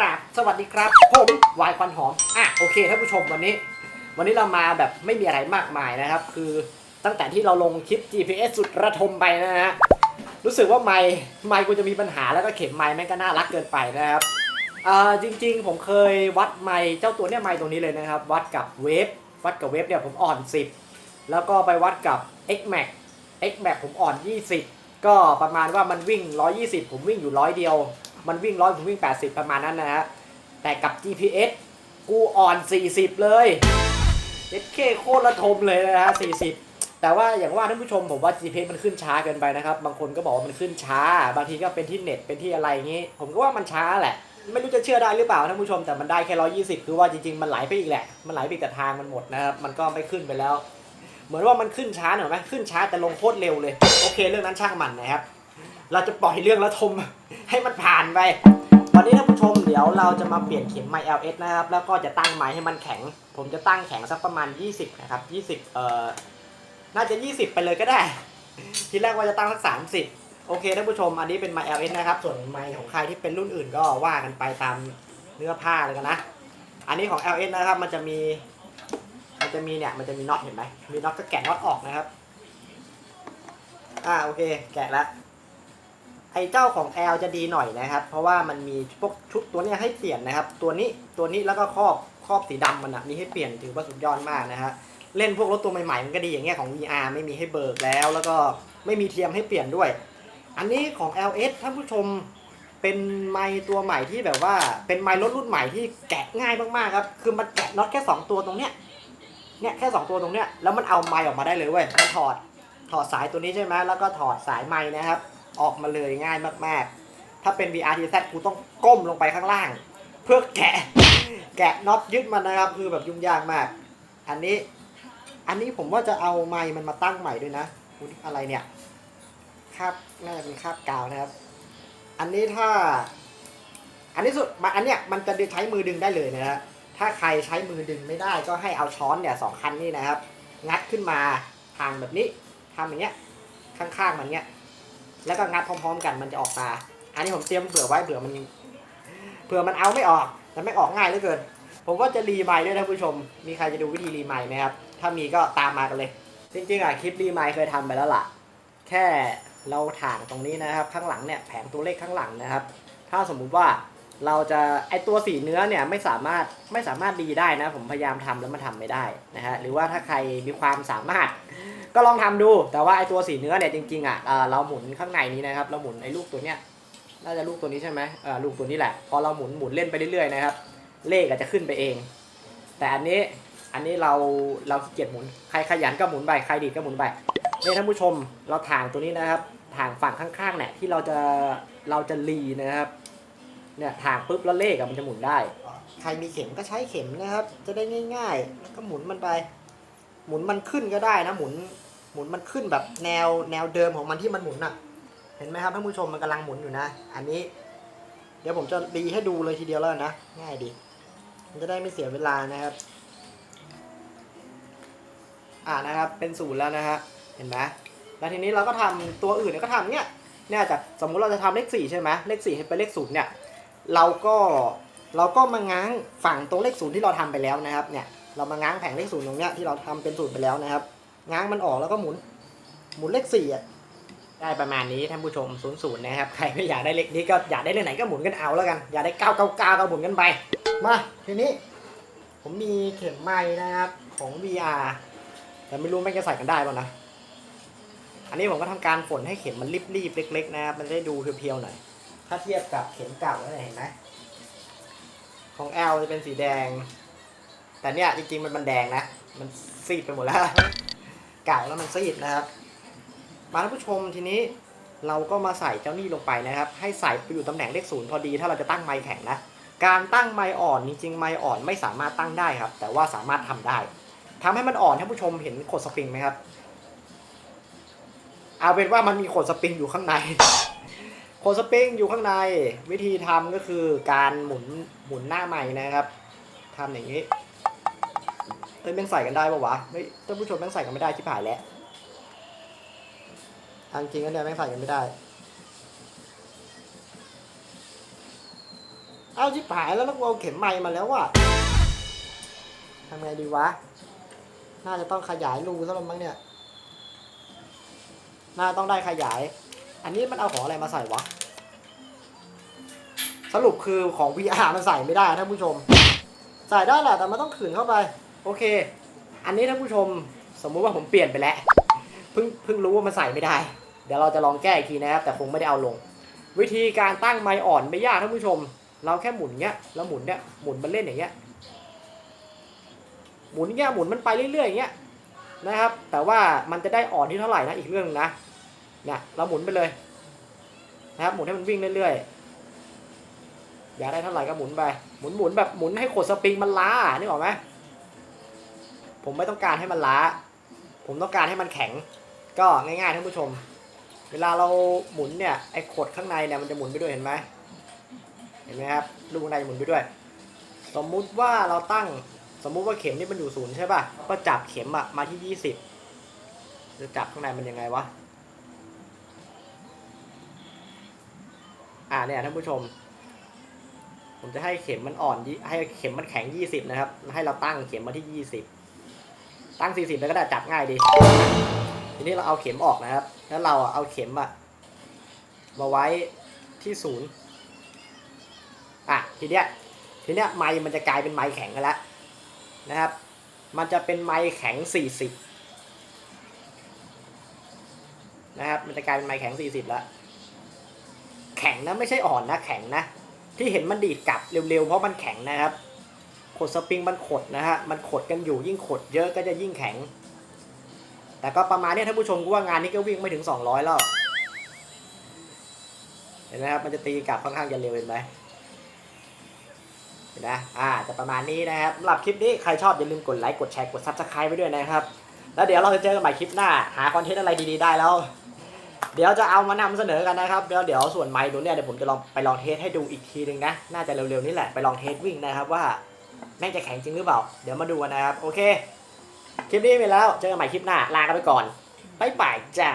ราบสวัสดีครับ ผมวายควันหอม อะโอเคท่านผู้ชมวันนี้ วันนี้เรามาแบบไม่มีอะไรมากมายนะครับ คือตั้งแต่ที่เราลงคลิป GPS สุดระทมไปนะฮะรู้สึกว่าไมค์ไมค์กูจะมีปัญหาแล้วก็เข็มไมค์แม่งก็น่ารักเกินไปนะครับอ่าจริง ๆ ผมเคยวัดไมค์เจ้าตัวเนี้ยไมค์ตรงนี้เลยนะครับ วัดกับเวฟวัดกับเวฟเนี่ยผมอ่อน 10 แล้วก็ไปวัดกับ X Max X Max ผมอ่อน 20 ก็ประมาณว่ามันวิ่ง 120 ผมวิ่งอยู่ร้อยเดียว มันวิ่งร้อยผมวิ่ง 80 ประมาณนั้นนะฮะ แต่กับ GPS กูอ่อน 40 เลยเจ็ดเคโคตรระทมเลยนะฮะ 40 แต่ว่าอย่างว่าท่านผู้ชมผมว่า GPS มันขึ้นช้าเกินไปนะครับ บางคนก็บอกว่ามันขึ้นช้า บางทีก็เป็นที่เน็ตเป็นที่อะไรอย่างงี้ ผมก็ว่ามันช้าแหละ ไม่รู้จะเชื่อได้หรือเปล่าท่านผู้ชม แต่มันได้แค่ 120 คือว่าจริงๆ มันไหลไปอีกแหละ มันไหลไปแต่ทางมันหมดนะครับ มันก็ไม่ขึ้นไปแล้ว เหมือนว่ามันขึ้นช้าหน่อยไหมขึ้นช้าแต่ลงโคตรเร็วเลย โอเค เรื่องนั้นช่างมันนะครับเราจะปล่อยเรื่องระทมให้มันผ่านไป วันนี้ท่านผู้ชมเดี๋ยวเราจะมาเปลี่ยนเข็มไมค์ LS นะครับ แล้วก็จะตั้งไม้ให้มันแข็ง ผมจะตั้งแข็งสักประมาณ 20 นะครับ 20 เอ่อ น่าจะ 20 ไปเลยก็ได้ ทีแรกว่าจะตั้งสัก 30 โอเคท่านผู้ชม อันนี้เป็นไมค์ LS นะครับ ส่วนไมค์ของใครที่เป็นรุ่นอื่นก็ว่ากันไปตามเนื้อผ้าเลยกันนะ อันนี้ของ LS นะครับ มันจะมี มันจะมีเนี่ย มันจะมีน็อตเห็นไหมมีน็อตก็แกะน็อตออกนะครับ อ่าโอเค แกะแล้ว ไอเจ้าของ L จะดีหน่อยนะครับ เพราะว่ามันมีพวกชุดตัวเนี้ยให้เปลี่ยนนะครับ ตัวนี้ตัวนี้แล้วก็ครอบครอบสีดำมันนะมีให้เปลี่ยนถือว่าสุดยอดมากนะฮะเล่นพวกรถตัวใหม่ๆมันก็ดีอย่างเงี้ยของ VR ไม่มีให้เบิกแล้ว แล้วก็ไม่มีเทียมให้เปลี่ยนด้วย อันนี้ของ LS ท่านผู้ชมเป็นไมค์ตัวใหม่ที่แบบว่าเป็นไมค์รถรุ่นใหม่ที่แกะง่ายมากๆครับ คือมันแกะน็อตแค่ 2 ตัวตรงเนี้ยเนี่ยแค่ 2 ตัวตรงเนี้ยแล้วมันเอาไมค์ออกมาได้เลยเว้ยมันถอดถอดสายตัวนี้ใช่ไหมแล้วก็ถอดสายไมค์นะครับ ออกมาเลยง่ายมากๆ ถ้าเป็น VR TZ กูต้องก้มลงไปข้างล่าง เพื่อแกะ แกะน็อตยึดมันนะครับ คือแบบยุ่งยากมาก อันนี้ อันนี้ผมว่าจะเอาไมค์มันมาตั้งใหม่ด้วยนะอะไรเนี่ยคาบน่าจะเป็นคาบกาวนะครับ อันนี้ถ้า อันนี้สุดอันเนี้ยมันจะใช้มือดึงได้เลยนะฮะถ้าใครใช้มือดึงไม่ได้ก็ให้เอาช้อนเนี่ยสองคันนี่นะครับ งัดขึ้นมาทางแบบนี้ทำอย่างเงี้ย ข้างๆมันเงี้ย แล้วก็งัดพร้อมๆ กันมันจะออกมาอันนี้ผมเตรียมเผื่อไว้เผื่อมันเผื่อมันเอาไม่ออกแต่ไม่ออกง่ายเหลือเกิน ผมก็จะรีไมค์ด้วยนะผู้ชม มีใครจะดูวิธีรีไมค์ไหมครับ ถ้ามีก็ตามมากันเลย จริงๆอะคลิปรีไมค์เคยทำไปแล้วล่ะ แค่เราถ่างตรงนี้นะครับ ข้างหลังเนี่ยแผงตัวเลขข้างหลังนะครับ ถ้าสมมุติว่า เราจะไอตัวสีเนื้อเนี่ยไม่สามารถไม่สามารถดีได้นะ ผมพยายามทำแล้วมันทำไม่ได้นะฮะหรือว่าถ้าใครมีความสามารถ ก็ลองทำดู แต่ว่าไอตัวสีเนื้อเนี่ยจริงๆอะเอ่อเราหมุนข้างในนี้นะครับ เราหมุนไอลูกตัวเนี้ยน่าจะลูกตัวนี้ใช่ไหมเออลูกตัวนี้แหละ พอเราหมุนหมุนเล่นไปเรื่อยๆนะครับ เลขอาจจะขึ้นไปเอง แต่อันนี้อันนี้เราเราเกียจหมุนใครขยันก็หมุนไปใครดีดก็หมุนไปนี่ท่านผู้ชมเราถ่างตัวนี้นะครับถ่างฝั่งข้างๆเนี่ยที่เราจะเราจะรีนะครับ เนี่ยถ่างปุ๊บแล้วเลขอะมันจะหมุนได้ ใครมีเข็มก็ใช้เข็มนะครับ จะได้ง่าย ๆ แล้วก็หมุนมันไป หมุนมันขึ้นก็ได้นะ หมุนหมุนมันขึ้นแบบแนวแนวเดิมของมันที่มันหมุนอะเห็นไหมครับท่านผู้ชมมันกำลังหมุนอยู่นะ อันนี้ เดี๋ยวผมจะรีให้ดูเลยทีเดียวแล้วนะ ง่ายดี มันจะได้ไม่เสียเวลานะครับ อ่านะครับ เป็นศูนย์แล้วนะฮะเห็นไหมแล้วทีนี้เราก็ทำตัวอื่นเนี่ยก็ทำเนี่ยเนี่ยจากสมมุติเราจะทำเลขสี่ใช่ไหมเลขสี่ให้เป็นเลขศูนย์เนี่ย เราก็เราก็มาง้างฝั่งตรงเลขศูนย์ที่เราทำไปแล้วนะครับเนี่ยเรามาง้างแผงเลขศูนย์ตรงเนี้ยที่เราทำเป็นศูนย์ไปแล้วนะครับ ง้างมันออกแล้วก็หมุน หมุนเลขสี่อะได้ประมาณนี้ท่านผู้ชมศูนย์ศูนย์นะครับใครไม่อยากได้เลขนี้ก็อยากได้เลขไหนก็หมุนกันเอาแล้วกัน อยากได้เก้าเก้าเก้าก็หมุนกันไป มาทีนี้ ผมมีเข็มไม้นะครับของ VR แต่ไม่รู้ไม่งจะใส่กันได้ป่ะนะอันนี้ผมก็ทำการฝนให้เข็มมันรีบๆเล็ก ๆ นะครับมันได้ดูเพียวๆหน่อย ถ้าเทียบกับเข็มเก่าแล้วเนี่ยเห็นไหมของ L จะเป็นสีแดง แต่เนี่ยจริงๆมันมันแดงนะ มันซีดไปหมดแล้วเก่าแล้วมันซีดนะครับ มาท่านผู้ชมทีนี้เราก็มาใส่เจ้านี่ลงไปนะครับ ให้ใส่ไปอยู่ตำแหน่งเลขศูนย์พอดี ถ้าเราจะตั้งไมค์แข็งนะการตั้งไมค์อ่อนจริงๆไมค์อ่อนไม่สามารถตั้งได้ครับ แต่ว่าสามารถทำได้ทำให้มันอ่อนท่านผู้ชมเห็นขดสปริงไหมครับ เอาเป็นว่ามันมีขดสปริงอยู่ข้างใน ขดสปริงอยู่ข้างในวิธีทำก็คือการหมุนหมุนหน้าไม้นะครับทำอย่างนี้เอ้ยแม่งใส่กันได้ปะวะเฮ้ยท่านผู้ชมแม่งใส่กันไม่ได้ชิบหายแล้วอันจริงแล้วเนี่ยแม่งใส่กันไม่ได้ เอาชิบหายแล้วแล้วกูเอาเข็มไม้มาแล้วว่ะทำไงดีวะ น่าจะต้องขยายรูซะแล้วมั้งเนี่ย น่าต้องได้ขยาย อันนี้มันเอาของอะไรมาใส่วะ สรุปคือของ VR มันใส่ไม่ได้ท่านผู้ชม ใส่ได้แหละแต่มันต้องขืนเข้าไป โอเค อันนี้ท่านผู้ชมสมมุติว่าผมเปลี่ยนไปแล้วเพิ่งเพิ่งรู้ว่ามันใส่ไม่ได้ เดี๋ยวเราจะลองแก้อีกทีนะครับ แต่คงไม่ได้เอาลง วิธีการตั้งไมค์อ่อนไม่ยากท่านผู้ชม เราแค่หมุนเงี้ยแล้วหมุนเนี้ยหมุนมันเล่นอย่างเงี้ยหมุนเงี้ยหมุนมันไปเรื่อยๆอย่างเงี้ยนะครับ แต่ว่ามันจะได้อ่อนที่เท่าไหร่นะอีกเรื่องหนึงนะเนี่ยเราหมุนไปเลยนะครับหมุนให้มันวิ่งเรื่อยๆ อยากได้เท่าไหร่ก็หมุนไป หมุนหมุนแบบหมุนให้ขดสปริงมันล้านึกออกไหมผมไม่ต้องการให้มันล้า ผมต้องการให้มันแข็ง ก็ง่ายๆท่านผู้ชม เวลาเราหมุนเนี่ยไอ้ขดข้างในเนี่ยมันจะหมุนไปด้วยเห็นไหมเห็นไหมครับลูกข้างในหมุนไปด้วย สมมุติว่าเราตั้งสมมุติว่าเข็มนี่มันอยู่ศูนย์ใช่ป่ะ ก็จับเข็มอะมาที่ยี่สิบจะจับข้างในมันยังไงวะ อ่าเนี่ยท่านผู้ชม ผมจะให้เข็มมันอ่อนให้เข็มมันแข็งยี่สิบนะครับ ให้เราตั้งเข็มมาที่ยี่สิบตั้งสี่สิบแล้วก็ได้จับง่ายดี ทีนี้เราเอาเข็มออกนะครับ แล้วเราเอาเข็มอะมาไว้ที่ศูนย์อะทีเนี้ยทีเนี้ยไม้มันจะกลายเป็นไม้แข็งกันแล้วนะครับ มันจะเป็นไม้แข็งสี่สิบนะครับ มันจะกลายเป็นไม้แข็งสี่สิบแล้ว แข็งนะไม่ใช่อ่อนนะแข็งนะ ที่เห็นมันดีดกลับเร็วๆ เพราะมันแข็งนะครับ ขดสปริงมันขดนะฮะ มันขดกันอยู่ยิ่งขดเยอะก็จะยิ่งแข็ง แต่ก็ประมาณนี้ท่านผู้ชมกูว่างานนี้ก็วิ่งไม่ถึง 200 แล้ว เห็นไหมครับ มันจะตีกลับค่อนข้างจะเร็วเห็นไหมเห็นไหมอ่าจะประมาณนี้นะครับสำหรับคลิปนี้ใครชอบอย่าลืมกดไลค์ กดแชร์ กดซับสไคร b e ไปด้วยนะครับ แล้วเดี๋ยวเราจะเจอกันใหม่คลิปหน้า หาคอนเทนต์อะไรดีๆได้แล้ว เดี๋ยวจะเอามานำเสนอกันนะครับเดี๋ยวเดี๋ยวส่วนไมค์ตัวเนี้ยเดี๋ยวผมจะลองไปลองเทสให้ดูอีกทีหนึ่งนะ น่าจะเร็วๆนี่แหละไปลองเทสวิ่งนะครับว่าแม่งจะแข็งจริงหรือเปล่า เดี๋ยวมาดูกันนะครับ โอเค คลิปนี้ไปแล้ว เจอกันใหม่คลิปหน้า ลากันไปก่อน บ๊ายบายจ้า